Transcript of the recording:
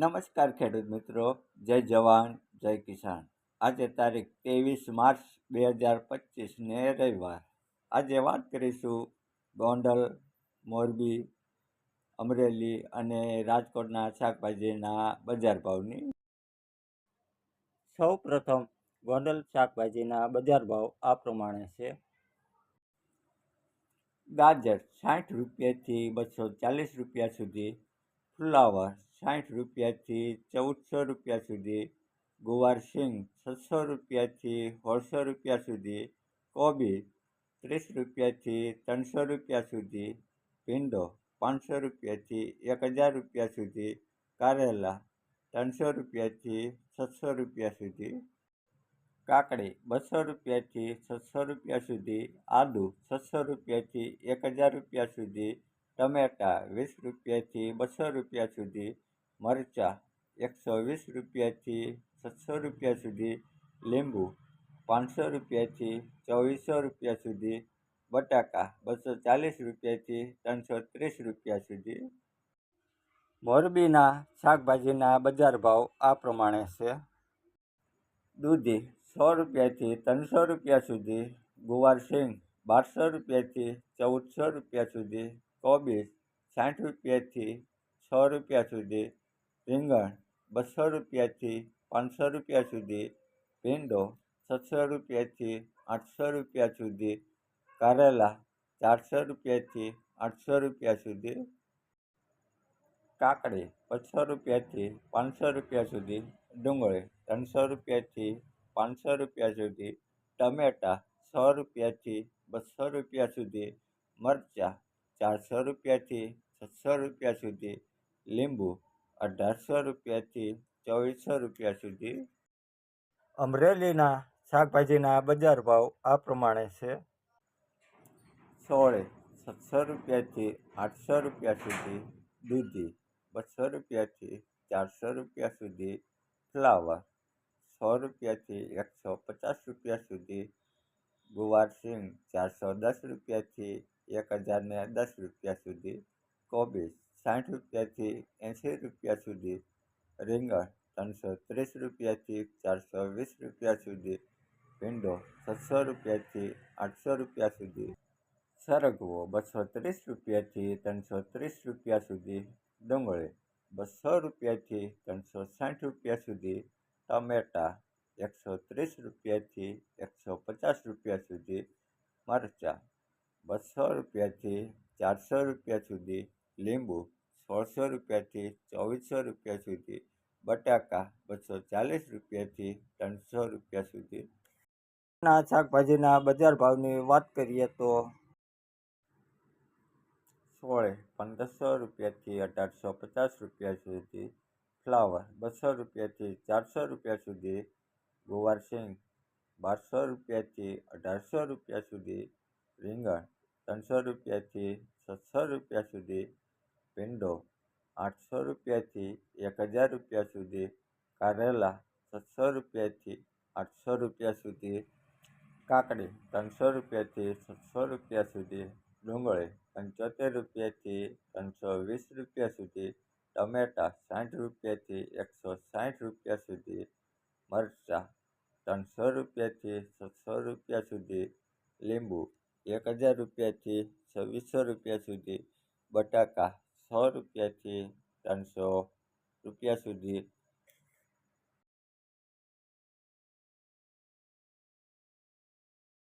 નમસ્કાર ખેડૂત મિત્રો, જય જવાન, જય કિસાન. આજે તારીખ ત્રેવીસ માર્ચ બે હજાર પચીસને રવિવાર. આજે વાત કરીશું ગોંડલ, મોરબી, અમરેલી અને રાજકોટના શાકભાજીના બજાર ભાવની. સૌ પ્રથમ ગોંડલ શાકભાજીના બજાર ભાવ આ પ્રમાણે છે. ગાજર સાઠ રૂપિયાથી બસો ચાલીસ રૂપિયા સુધી, ફુલાવર સાઠ રૂપિયાથી ચૌદસો રૂપિયા સુધી, ગુવાર સિંગ છસો રૂપિયાથી સોળસો રૂપિયા સુધી, કોબી ત્રીસ રૂપિયાથી ત્રણસો રૂપિયા સુધી, ભીંડો પાંચસો રૂપિયાથી એક હજાર રૂપિયા સુધી, કારેલા ત્રણસો રૂપિયાથી છસો રૂપિયા સુધી, કાકડી બસો રૂપિયાથી છસો રૂપિયા સુધી આદુ છસો રૂપિયાથી એક હજાર રૂપિયા સુધી, ટમેટાં વીસ રૂપિયાથી બસો રૂપિયા સુધી મરચાં એકસો વીસ રૂપિયાથી છસો રૂપિયા સુધી, લીંબુ પાંચસો રૂપિયાથી ચોવીસો રૂપિયા સુધી, બટાકા બસો ચાલીસ રૂપિયાથી ત્રણસો ત્રીસ રૂપિયા સુધી. મોરબીના શાકભાજીના બજાર ભાવ આ પ્રમાણે છે. દૂધી સો રૂપિયાથી ત્રણસો રૂપિયા સુધી, ગુવાર સિંગ બારસો રૂપિયાથી ચૌદસો રૂપિયા સુધી, કોબીજ સાઠ રૂપિયાથી છ રૂપિયા સુધી રીંગણ બસો રૂપિયાથી પાંચસો રૂપિયા સુધી, ભીંડો છસો રૂપિયાથી આઠસો રૂપિયા સુધી, કારેલા ચારસો રૂપિયાથી આઠસો રૂપિયા સુધી, કાકડી બસો રૂપિયાથી પાંચસો રૂપિયા સુધી, ડુંગળી ત્રણસો રૂપિયાથી પાંચસો રૂપિયા સુધી, ટમેટાં સો રૂપિયાથી બસો રૂપિયા સુધી, મરચાં ચારસો રૂપિયાથી છસો રૂપિયા સુધી, લીંબુ અઢારસો રૂપિયાથી ચોવીસો રૂપિયા સુધી. અમરેલીના શાકભાજીના બજાર ભાવ આ પ્રમાણે છે. સોળે સત્તર રૂપિયાથી આઠસો રૂપિયા સુધી. દૂધી બસો રૂપિયાથી ચારસો રૂપિયા સુધી. ફ્લાવર સો રૂપિયાથી એકસો પચાસ રૂપિયા સુધી. ગુવાર સિંગ ચારસો દસ રૂપિયાથી એક હજારને દસ રૂપિયા સુધી. કોબીજ સાઠ રૂપિયાથી એંસી રૂપિયા સુધી રીંગણ ત્રણસો ત્રીસ રૂપિયાથી ચારસો વીસ રૂપિયા સુધી ભીંડો છસો રૂપિયાથી આઠસો રૂપિયા સુધી સરગવો બસો ત્રીસ રૂપિયાથી ત્રણસો ત્રીસ રૂપિયા સુધી ડુંગળી બસો રૂપિયાથી ત્રણસો સાઠ રૂપિયા સુધી ટમેટાં એકસો ત્રીસ રૂપિયાથી એકસો પચાસ રૂપિયા સુધી મરચાં બસો રૂપિયાથી ચારસો રૂપિયા સુધી લીંબુ સોળસો રૂપિયાથી ચોવીસો રૂપિયા સુધી, બટાકા બસો ચાલીસ રૂપિયાથી ત્રણસો રૂપિયા સુધી. ના, શાકભાજીના બજાર ભાવની વાત કરીએ તો સોળે પંદરસો રૂપિયાથી અઢારસો પચાસ રૂપિયા સુધી, ફ્લાવર બસો રૂપિયાથી ચારસો રૂપિયા સુધી, ગુવાર સિંગ બારસો રૂપિયાથી અઢારસો રૂપિયા સુધી, રીંગણ ત્રણસો રૂપિયાથી છસો રૂપિયા સુધી ભીંડો આઠસો રૂપિયાથી એક હજાર રૂપિયા સુધી, કારેલા છસો રૂપિયાથી આઠસો રૂપિયા સુધી, કાકડી ત્રણસો રૂપિયાથી છસો રૂપિયા સુધી, ડુંગળી પંચોતેર રૂપિયાથી ત્રણસો વીસ રૂપિયા સુધી, ટમેટાં સાઠ રૂપિયાથી એકસો સાઠ રૂપિયા સુધી, મરચાં ત્રણસો રૂપિયાથી છસો રૂપિયા સુધી, લીંબુ એક હજાર રૂપિયાથી છવ્વીસો રૂપિયા સુધી, બટાકા સો રૂપિયાથી ત્રણસો રૂપિયા સુધી